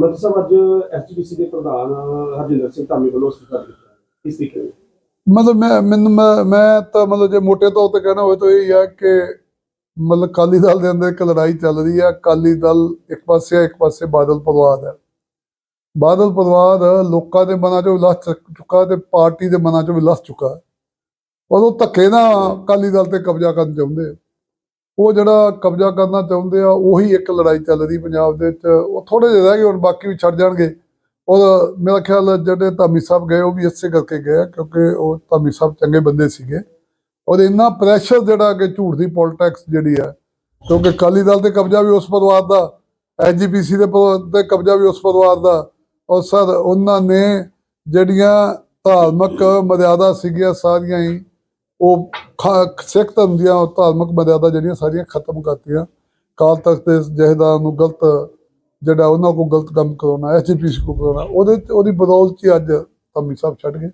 ਮੰਤਰੀ ਸਾਹਿਬ ਅੱਜ ਐਸਟੀਪੀਸੀ ਦੇ ਪ੍ਰਧਾਨ ਹਰਜਿੰਦਰ ਸਿੰਘ ਧਾਮੀ ਵੱਲੋਂ ਅਸਤੀਫਾ ਦਿੱਤਾ। ਇਸ ਤਰੀਕੇ ਨਾਲ? ਮਤਲਬ ਮੈਂ, ਮੈਨੂੰ, ਮੈਂ ਮੈਂ ਤਾਂ ਮਤਲਬ ਜੇ ਮੋਟੇ ਤੌਰ ਤੇ ਕਹਿਣਾ ਹੋਵੇ ਤਾਂ ਇਹ ਹੈ ਕਿ ਮਤਲਬ ਅਕਾਲੀ ਦਲ ਦੇ ਅੰਦਰ ਇੱਕ ਲੜਾਈ ਚੱਲ ਰਹੀ ਹੈ ਅਕਾਲੀ ਦਲ ਇੱਕ ਪਾਸੇ ਹੈ ਇੱਕ ਪਾਸੇ ਬਾਦਲ ਪਰਿਵਾਰ ਹੈ ਬਾਦਲ ਪਰਿਵਾਰ ਲੋਕਾਂ ਦੇ ਮਨਾਂ ਚੋਂ ਲੱਥ ਚੁੱਕਾ ਤੇ ਪਾਰਟੀ ਦੇ ਮਨਾਂ ਚੋਂ ਵੀ ਲੱਥ ਚੁੱਕਾ। ਹੈ। ਔਰ ਉਹ ਧੱਕੇ ਨਾਲ ਅਕਾਲੀ ਦਲ ਤੇ ਕਬਜ਼ਾ ਕਰਨ ਚਾਹੁੰਦੇ ਆ। ਉਹ ਜਿਹੜਾ ਕਬਜ਼ਾ ਕਰਨਾ ਚਾਹੁੰਦੇ ਆ, ਉਹੀ ਇੱਕ ਲੜਾਈ ਚੱਲ ਰਹੀ ਪੰਜਾਬ ਦੇ ਵਿੱਚ। ਉਹ ਥੋੜੇ ਜਿਹੇ ਰਹਿ ਗਏ, ਹੁਣ ਬਾਕੀ ਵੀ ਛੱਡ ਜਾਣਗੇ। ਔਰ ਮੇਰਾ ਖਿਆਲ ਜਿਹੜੇ ਧਾਮੀ ਸਾਹਿਬ ਗਏ, ਉਹ ਵੀ ਇਸੇ ਕਰਕੇ ਗਏ ਕਿਉਂਕਿ ਉਹ ਧਾਮੀ ਸਾਹਿਬ ਚੰਗੇ ਬੰਦੇ ਸੀਗੇ। ਔਰ ਇੰਨਾ ਪ੍ਰੈਸ਼ਰ ਜਿਹੜਾ ਕਿ ਝੂਠ ਦੀ ਪੋਲਿਟਿਕਸ ਜਿਹੜੀ ਹੈ ਕਿਉਂਕਿ ਅਕਾਲੀ ਦਲ ਤੇ ਕਬਜ਼ਾ ਵੀ ਉਸ ਪਰਿਵਾਰ ਦਾ ਐਜੀਪੀਸੀ ਦੇ ਪ- ਤੇ ਕਬਜ਼ਾ ਵੀ ਉਸ ਪਰਿਵਾਰ ਦਾ। ਔਰ ਸਰ, ਉਹਨਾਂ ਨੇ ਜਿਹੜੀਆਂ ਧਾਰਮਿਕ ਮਰਿਆਦਾ ਸੀਗੀਆਂ ਸਾਰੀਆਂ ਹੀ, ਉਹ ਸਿੱਖ ਧਰਮ ਦੀਆਂ ਧਾਰਮਿਕ ਮਰਿਆਦਾ ਜਿਹੜੀਆਂ ਸਾਰੀਆਂ ਖਤਮ ਕਰਤੀਆਂ। ਕਾਲ ਤਖਤ ਦੇ ਜਹੇਦਾਰ ਨੂੰ ਗਲਤ ਜਿਹੜਾ ਉਹਨਾਂ ਕੋਲ ਗਲਤ ਕੰਮ ਕਰਾਉਣਾ ਐਸਜੀਪੀਸੀ ਕੋ ਕਰਾਉਣਾ, ਉਹਦੇ ਉਹਦੀ ਬਦੌਲਤ ਹੀ ਅੱਜ ਧਾਮੀ ਸਾਹਿਬ ਛੱਡ ਗਏ।